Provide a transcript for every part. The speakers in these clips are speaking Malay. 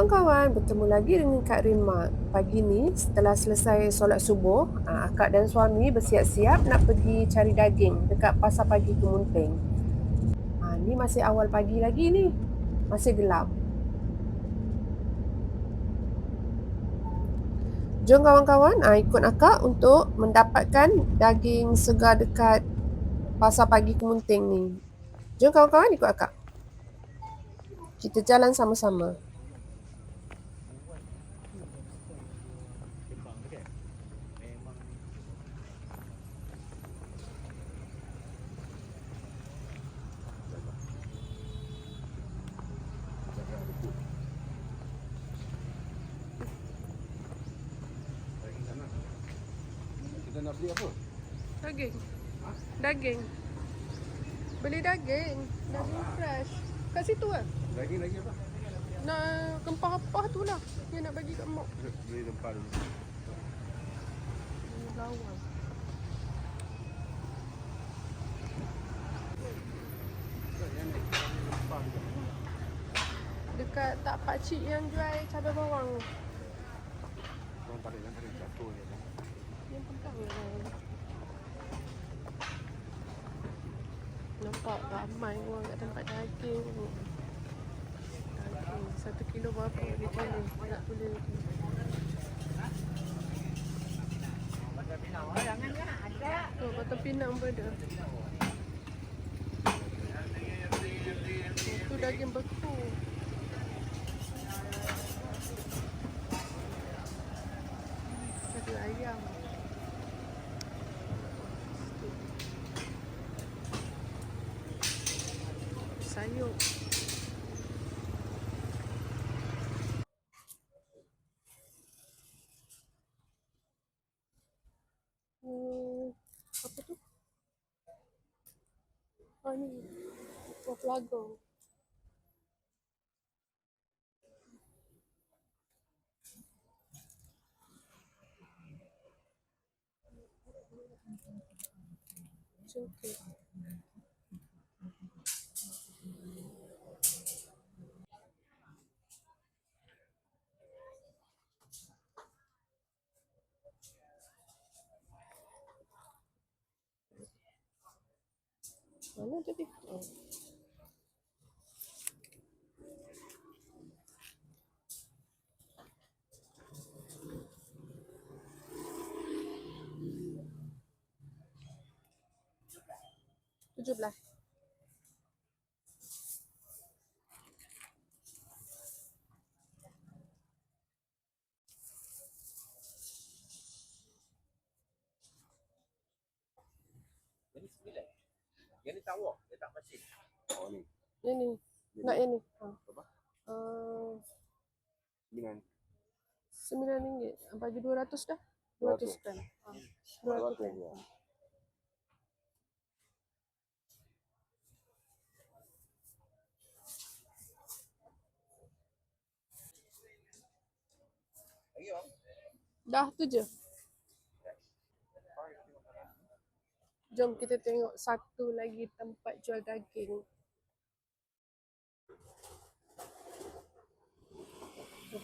Kawan-kawan. Bertemu lagi dengan Kak Rima. Pagi ni setelah selesai solat subuh, ah, akak dan suami bersiap-siap nak pergi cari daging dekat pasar pagi Kemunting. Ha, ni masih awal pagi lagi ni. Masih gelap. Jom kawan-kawan ah, ikut akak untuk mendapatkan daging segar dekat pasar pagi Kemunting ni. Jom kawan-kawan ikut akak. Kita jalan sama-sama. Kita nak beli apa? Daging. Daging. Beli daging. Daging fresh. Kat situ kan? Daging lagi apa? Nak kempah-kempah tu lah. Yang nak bagi kat mak. Beli rempah dulu. Lawan. Dekat tak pakcik yang jual cabai bawang. Orang tarik tarik jatuh ni. Nampak ramai orang kat tempat daging ni. Daging satu kilo berapa dia boleh nak boleh lagi. Oh, batang pinang pun ada. Itu daging beku. Sayur. Hmm, apa tu? Oh ni. Buah. Cungkit. Mana tadi? Oh. Tujuh belas. Jadi sembilan. Yang ni tawar, Oh ni. Yang ni. Nak yang ni. Ha. Berapa? Uh, Sembilan. Sembilan ringgit. Bagi dua ratus dah. Dua ratus kan. Ha. Dua ratus kan. Lagi bang. Dah tu je. Jom kita tengok satu lagi tempat jual daging.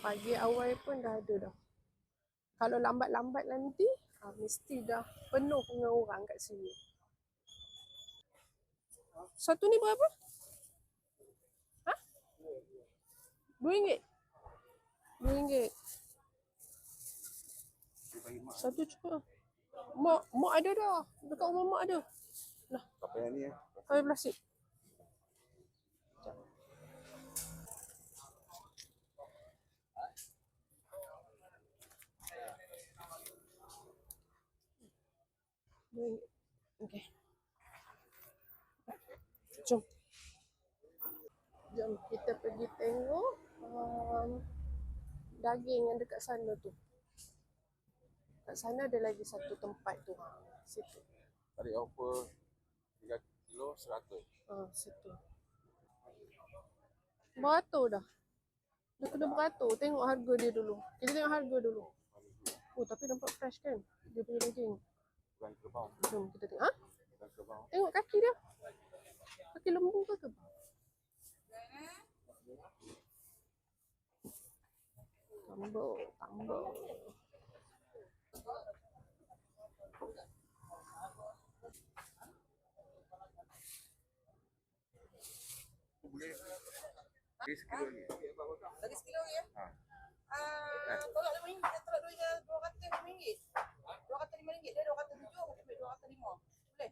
Pagi awal pun dah ada dah. Kalau lambat-lambat nanti, ha, mesti dah penuh dengan orang kat sini. Satu ni berapa? Ha? Dua ringgit? Dua ringgit. Satu cukup. Mak, mak ada dah. Dekat rumah mak ada. Lah, Apa yang ni eh? Air plastik. Okey. Jom. Jom kita pergi tengok um, daging yang dekat sana tu. Kat sana ada lagi satu tempat tu. Situ. Tarik offer 3 kilo 100. Ah, situ. Beratur dah. Dah kena beratur. Tengok harga dia dulu. Kita tengok harga dulu. Oh, tapi nampak fresh kan? Dia punya daging. Bukan kerbau. Jom kita tengok. Ha? Bukan kerbau. Tengok kaki dia. Kaki lembu ke ke? Tambah, tambah. Dia sekilo ni. Lagi sekilo ya? Ha. Ah, tolak lima ringgit, dia tolak dua dua kata lima ringgit. Dua kata lima ringgit, dia dua kata tujuh, aku ambil dua kata lima. Boleh?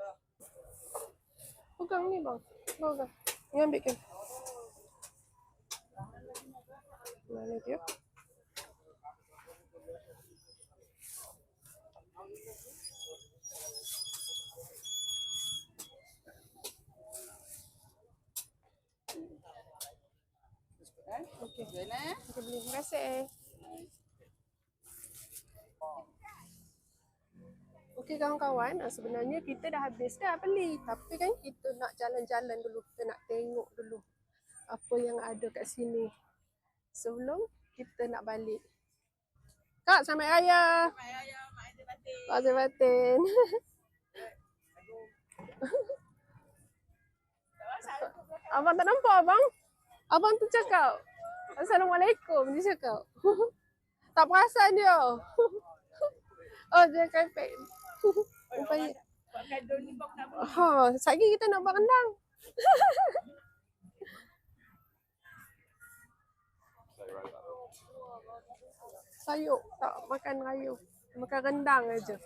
Dah. Pegang ni bang. Bang pegang. Ni ambil kan. Mana dia? Eh? Okey. Jual Terima kasih. Okey kawan-kawan, ah, sebenarnya kita dah habis dah beli. Tapi kan kita nak jalan-jalan dulu. Kita nak tengok dulu apa yang ada kat sini. Sebelum kita nak balik. Kak, selamat raya. Mai ayah, mai dia batik. Pak batin. abang tak nampak abang? Abang tu cakap. Assalamualaikum dia cakap. tak perasan dia. oh dia. Rupanya. Buat gaduh ni. Ha, sekali kita nak buat rendang. Sayur tak makan rayu. Makan rendang aja.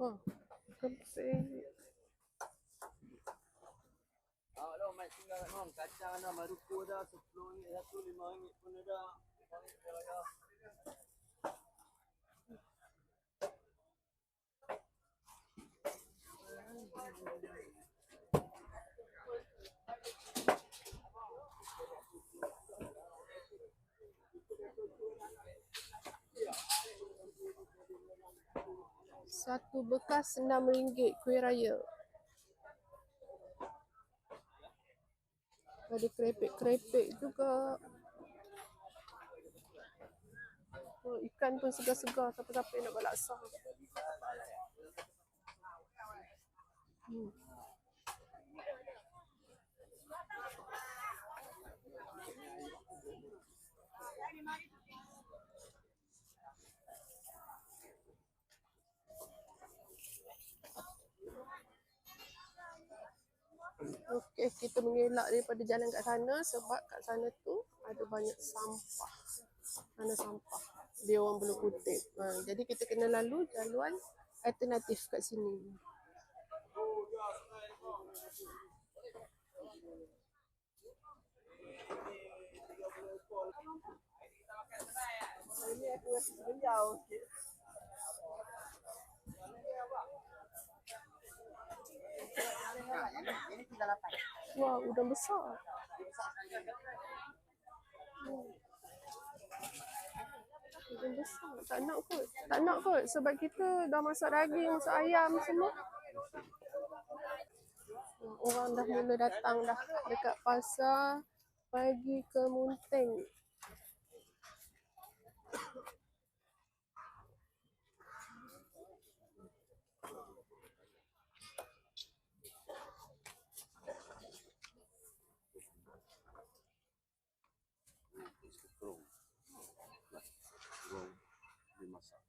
Oh, keping. Ah, dah mai kat. Kacang dah maruku dah 10 ringgit satu, 5 ringgit pun ada. Satu bekas enam ringgit kuih raya. Ada kerepek-kerepek juga. Oh, ikan pun segar-segar siapa-siapa nak buat laksa. Hmm. Okey, kita mengelak daripada jalan kat sana sebab kat sana tu ada banyak sampah. Mana sampah? Dia orang belum kutip. Ha, jadi kita kena lalu jaluan alternatif kat sini. Ini aku rasa sebenjau sikit. Wah, udang besar. Hmm. Udang besar. Tak nak kot. Tak nak kot sebab kita dah masak daging, masak ayam semua. Orang dah mula datang dah dekat pasar pergi ke Munteng. Kerong. Dimasak.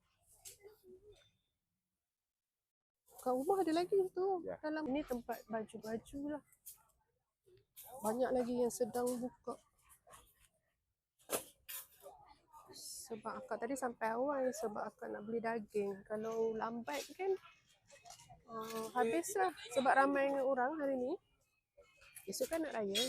Kat rumah ada lagi tu. Ya. Dalam ni tempat baju-baju lah. Banyak lagi yang sedang buka. Sebab akak tadi sampai awal sebab akak nak beli daging. Kalau lambat kan uh, habis lah. Sebab ramai orang hari ni. Esok kan nak raya.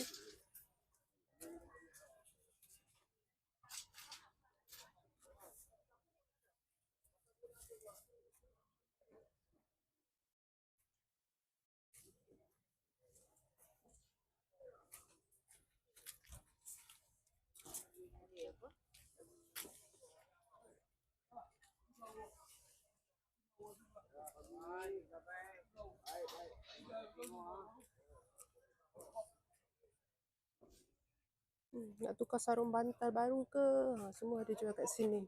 Hmm, nak tukar sarung bantal baru ke? Ha, semua ada jual kat sini.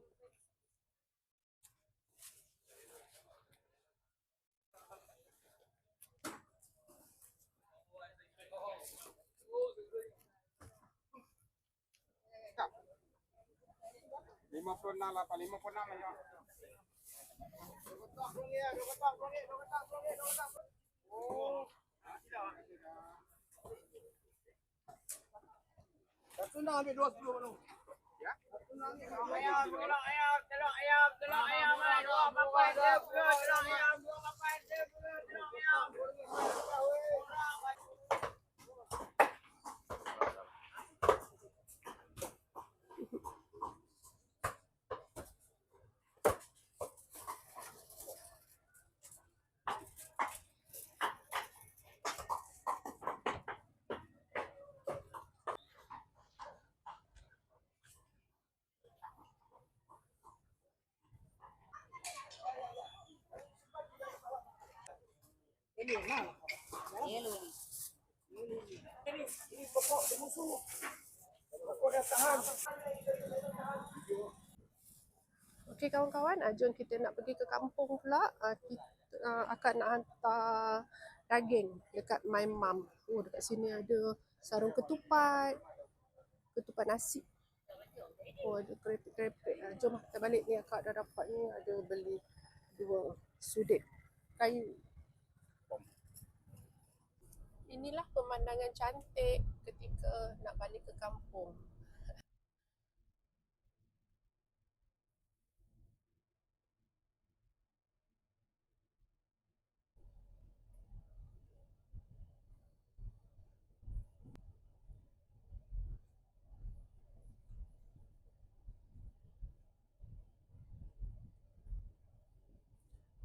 Lima puluh enam lah, lima puluh enam aja. Nak ambil dua sepuluh mana? ayam, tolong ayam, tolong ayam, tolong ayam, ay, dua papai dia pula, tolong ayam, Okey kawan-kawan, ah, jom kita nak pergi ke kampung pula. Ah, kita ah, akan nak hantar daging dekat my mum. Oh, dekat sini ada sarung ketupat, ketupat nasi. Oh, ada kerepek-kerepek. Ah, jom kita balik ni akak dah dapat ni ada beli dua sudut kayu. Inilah pemandangan cantik ketika nak balik ke kampung.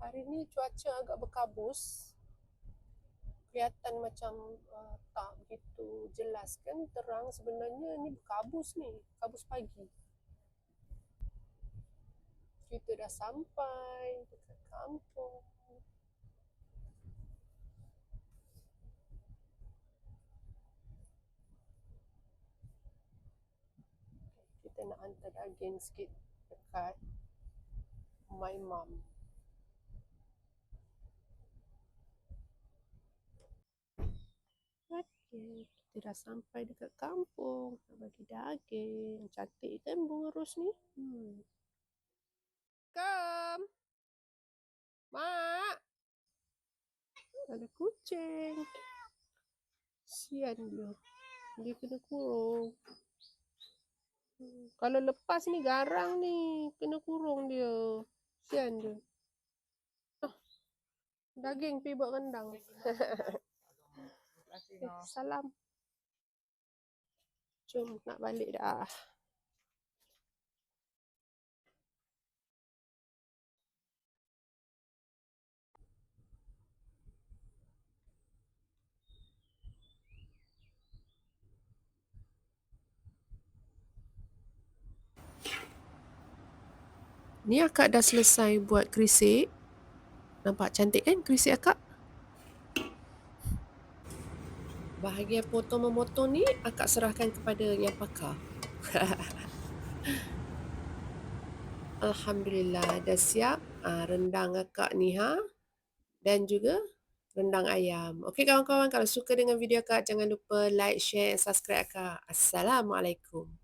Hari ni cuaca agak berkabus. Kelihatan macam uh, tak begitu jelas kan terang sebenarnya ni berkabus ni, kabus pagi. Kita dah sampai dekat kampung. Kita nak hantar daging sikit dekat my mum. Okey, kita dah sampai dekat kampung. Nak bagi daging. Cantik kan bunga ros ni? Hmm. Kam. Mak. Ada kucing. Sian dia. Dia kena kurung. Hmm. Kalau lepas ni garang ni. Kena kurung dia. Sian dia. Daging pergi buat rendang. Eh, salam. Jom nak balik dah. Ni akak dah selesai buat kerisik. Nampak cantik kan kerisik akak? Bahagian potong memotong ni akak serahkan kepada yang pakar. Alhamdulillah dah siap ah, rendang akak ni ha. Dan juga rendang ayam. Okey kawan-kawan kalau suka dengan video akak jangan lupa like, share, subscribe akak. Assalamualaikum.